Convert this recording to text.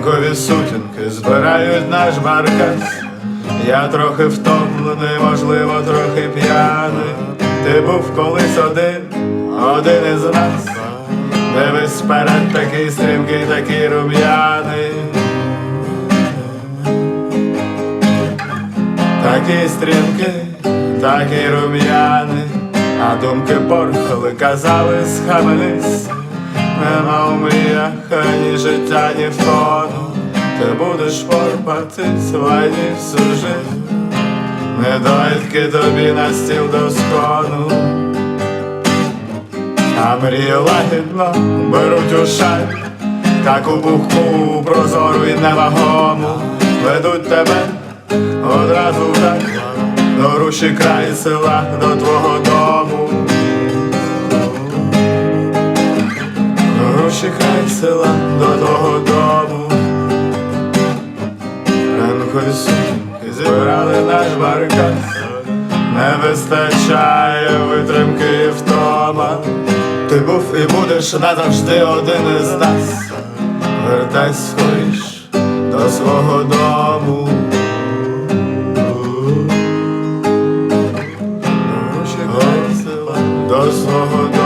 Ранкові сутінки збирають наш баркас. Я трохи втомлений, можливо, трохи п'яний. Ти був колись один, один із нас. Дивись вперед, такий стрімкий, такий рум'яний. Такий стрімкий, такий рум'яний, а думки порхали, казали, схаменись. Нема у мріях ані життя, ні втону. Ти будеш порпатись в лайні всю. Недоїдки тобі на стіл до схону. А мрії лагідно беруть у шаль, таку пухку прозору і невагому ведуть тебе одразу так до руші край села, до твого дому. інший край села до того дому. Ранкові сумки зібрали наш баркас, не вистачає витримки і втома. Ти був і будеш назавжди один із нас. Вертайся скоріш до свого дому. До свого дому.